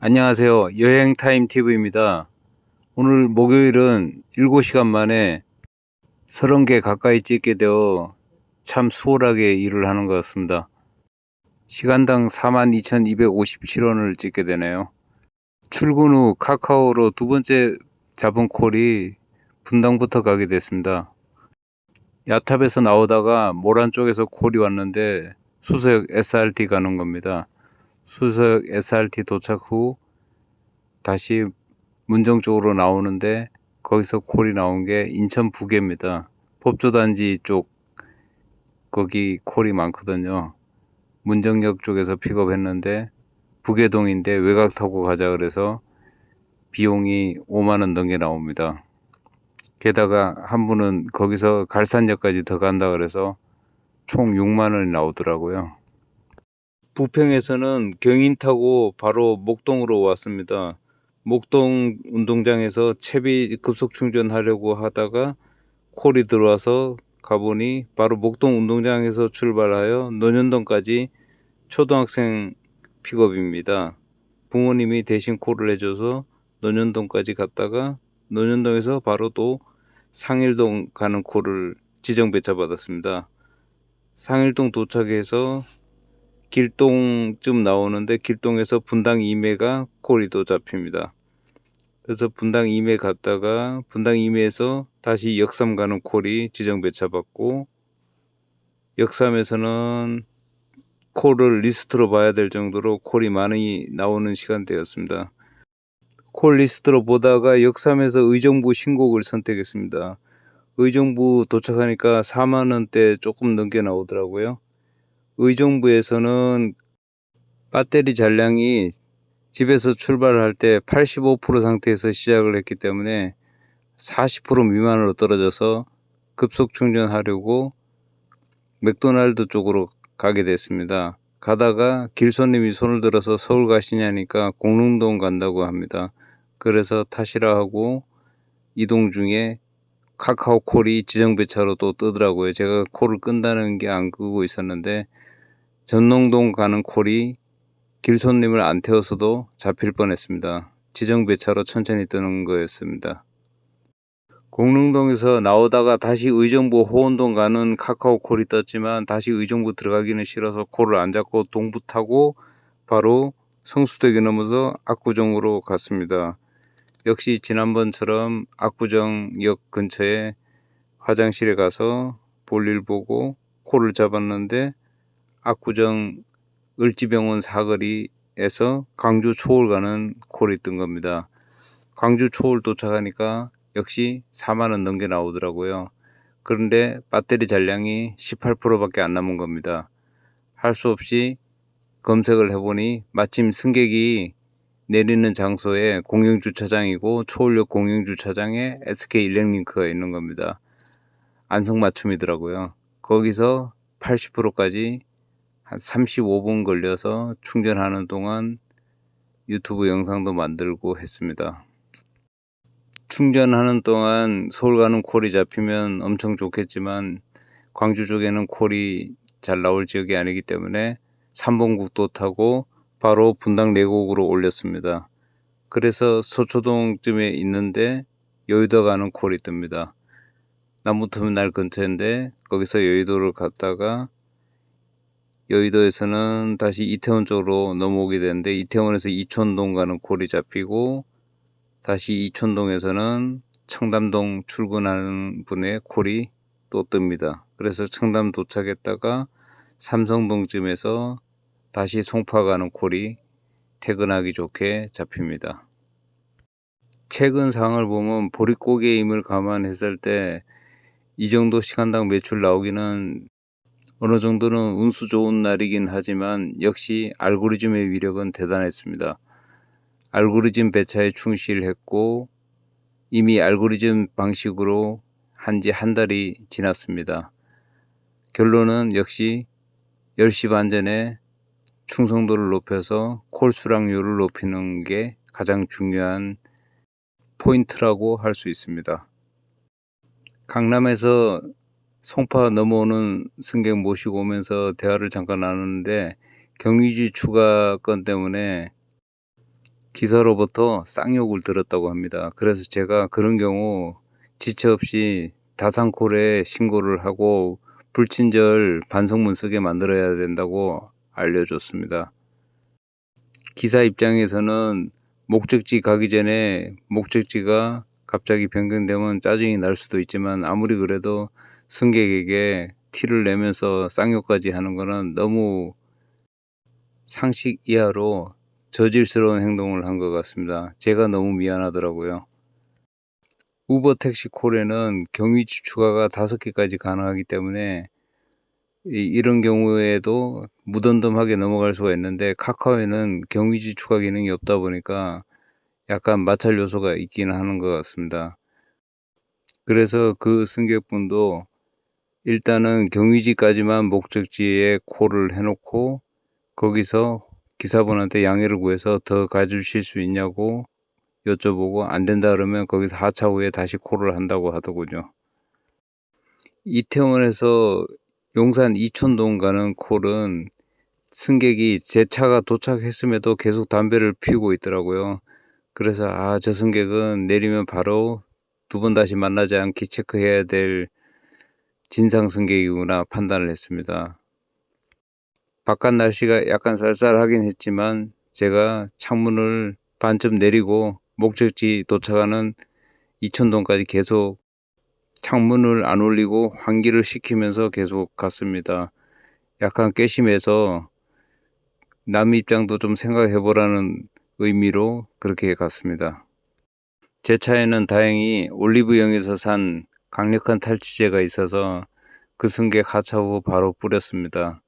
안녕하세요. 여행타임TV입니다. 오늘 목요일은 7시간 만에 30개 가까이 찍게 되어 참 수월하게 일을 하는 것 같습니다. 시간당 42,257원을 찍게 되네요. 출근 후 카카오로 두 번째 잡은 콜이 분당부터 가게 됐습니다. 야탑에서 나오다가 모란 쪽에서 콜이 왔는데 수서역 SRT 가는 겁니다. 수서역 SRT 도착 후 다시 문정 쪽으로 나오는데 거기서 콜이 나온 게 인천 부계입니다. 법조단지 쪽 거기 콜이 많거든요. 문정역 쪽에서 픽업했는데 부계동인데 외곽 타고 가자 그래서 비용이 5만 원 넘게 나옵니다. 게다가 한 분은 거기서 갈산역까지 더 간다 그래서 총 6만 원이 나오더라고요. 부평에서는 경인 타고 바로 목동으로 왔습니다. 목동 운동장에서 채비 급속 충전하려고 하다가 콜이 들어와서 가보니 바로 목동 운동장에서 출발하여 논현동까지 초등학생 픽업입니다. 부모님이 대신 콜을 해줘서 논현동까지 갔다가 논현동에서 바로 또 상일동 가는 콜을 지정 배차 받았습니다. 상일동 도착해서 길동쯤 나오는데 길동에서 분당 이매가 콜이 또 잡힙니다. 그래서 분당 이매 갔다가 분당 이매에서 다시 역삼 가는 콜이 지정 배차받고 역삼에서는 콜을 리스트로 봐야 될 정도로 콜이 많이 나오는 시간대였습니다. 콜 리스트로 보다가 역삼에서 의정부 신곡을 선택했습니다. 의정부 도착하니까 4만 원대 조금 넘게 나오더라고요. 의정부에서는 배터리 잔량이 집에서 출발할 때 85% 상태에서 시작을 했기 때문에 40% 미만으로 떨어져서 급속 충전하려고 맥도날드 쪽으로 가게 됐습니다. 가다가 길손님이 손을 들어서 서울 가시냐니까 공릉동 간다고 합니다. 그래서 타시라 하고 이동 중에 카카오 콜이 지정 배차로 또 뜨더라고요. 제가 콜을 끈다는 게 안 끄고 있었는데 전농동 가는 콜이 길손님을 안 태워서도 잡힐 뻔했습니다. 지정 배차로 천천히 뜨는 거였습니다. 공릉동에서 나오다가 다시 의정부 호원동 가는 카카오 콜이 떴지만 다시 의정부 들어가기는 싫어서 콜을 안 잡고 동부 타고 바로 성수대교 넘어서 압구정으로 갔습니다. 역시 지난번처럼 압구정역 근처에 화장실에 가서 볼일 보고 콜을 잡았는데 압구정 을지병원 사거리에서 광주 초월 가는 콜이 뜬 겁니다. 광주 초월 도착하니까 역시 4만 원 넘게 나오더라고요. 그런데 배터리 잔량이 18%밖에 안 남은 겁니다. 할 수 없이 검색을 해보니 마침 승객이 내리는 장소에 공영주차장이고 초월역 공영주차장에 SK 일렉링크가 있는 겁니다. 안성 맞춤이더라고요. 거기서 80%까지 한 35분 걸려서 충전하는 동안 유튜브 영상도 만들고 했습니다. 충전하는 동안 서울 가는 콜이 잡히면 엄청 좋겠지만 광주 쪽에는 콜이 잘 나올 지역이 아니기 때문에 3번 국도 타고 바로 분당 내곡으로 올렸습니다. 그래서 서초동쯤에 있는데 여의도 가는 콜이 뜹니다. 남부터미널 근처인데 거기서 여의도를 갔다가 여의도에서는 다시 이태원 쪽으로 넘어오게 되는데 이태원에서 이촌동 가는 콜이 잡히고 다시 이촌동에서는 청담동 출근하는 분의 콜이 또 뜹니다. 그래서 청담 도착했다가 삼성동쯤에서 다시 송파 가는 콜이 퇴근하기 좋게 잡힙니다. 최근 상을 보면 보릿고개임을 감안했을 때 이 정도 시간당 매출 나오기는 어느 정도는 운수 좋은 날이긴 하지만 역시 알고리즘의 위력은 대단했습니다. 알고리즘 배차에 충실했고 이미 알고리즘 방식으로 한 지한 달이 지났습니다. 결론은 역시 10시 반 전에 충성도를 높여서 콜 수락률을 높이는 게 가장 중요한 포인트라고 할 수 있습니다. 강남에서 송파 넘어오는 승객 모시고 오면서 대화를 잠깐 나누는데 경유지 추가 건 때문에 기사로부터 쌍욕을 들었다고 합니다. 그래서 제가 그런 경우 지체 없이 다산콜에 신고를 하고 불친절 반성문 쓰게 만들어야 된다고 알려줬습니다. 기사 입장에서는 목적지 가기 전에 목적지가 갑자기 변경되면 짜증이 날 수도 있지만 아무리 그래도 승객에게 티를 내면서 쌍욕까지 하는 거는 너무 상식 이하로 저질스러운 행동을 한 것 같습니다. 제가 너무 미안하더라고요. 우버 택시 콜에는 경위지 추가가 다섯 개까지 가능하기 때문에 이, 런 경우에도 무덤덤하게 넘어갈 수가 있는데 카카오에는 경위지 추가 기능이 없다 보니까 약간 마찰 요소가 있기는 하는 것 같습니다. 그래서 그 승객분도 일단은 경위지까지만 목적지에 콜을 해놓고 거기서 기사분한테 양해를 구해서 더 가주실 수 있냐고 여쭤보고 안 된다 그러면 거기서 하차 후에 다시 콜을 한다고 하더군요. 이태원에서 용산 이촌동 가는 콜은 승객이 제 차가 도착했음에도 계속 담배를 피우고 있더라고요. 그래서 아, 저 승객은 내리면 바로 두 번 다시 만나지 않게 체크해야 될 진상 승객이구나 판단을 했습니다. 바깥 날씨가 약간 쌀쌀하긴 했지만 제가 창문을 반쯤 내리고 목적지 도착하는 이천동까지 계속 창문을 안 올리고 환기를 시키면서 계속 갔습니다. 약간 괘씸해서 남 입장도 좀 생각해 보라는 의미로 그렇게 갔습니다. 제 차에는 다행히 올리브영에서 산 강력한 탈취제가 있어서 그 승객 하차 후 바로 뿌렸습니다.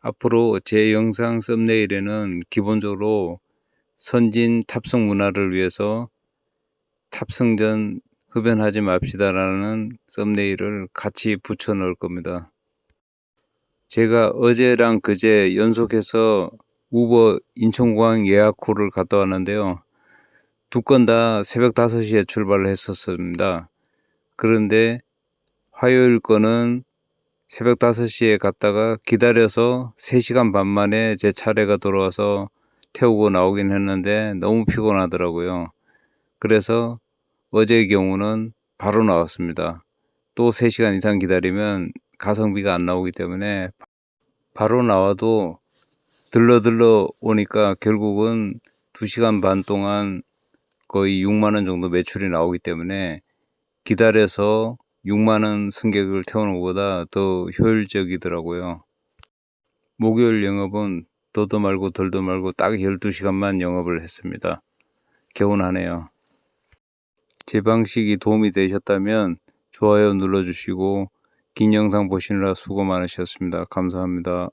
앞으로 제 영상 썸네일에는 기본적으로 선진 탑승 문화를 위해서 탑승 전 흡연하지 맙시다라는 썸네일을 같이 붙여 넣을 겁니다. 제가 어제랑 그제 연속해서 우버 인천공항 예약호를 갔다 왔는데요. 두 건 다 새벽 5시에 출발을 했었습니다. 그런데 화요일 거는 새벽 5시에 갔다가 기다려서 3시간 반 만에 제 차례가 돌아와서 태우고 나오긴 했는데 너무 피곤하더라고요. 그래서 어제의 경우는 바로 나왔습니다. 또 3시간 이상 기다리면 가성비가 안 나오기 때문에 바로 나와도 들러들러 오니까 결국은 2시간 반 동안 거의 6만원 정도 매출이 나오기 때문에 기다려서 6만원 승객을 태우는 것보다 더 효율적이더라고요. 목요일 영업은 더도 말고 덜도 말고 딱 12시간만 영업을 했습니다. 개운하네요. 제 방식이 도움이 되셨다면 좋아요 눌러주시고 긴 영상 보시느라 수고 많으셨습니다. 감사합니다.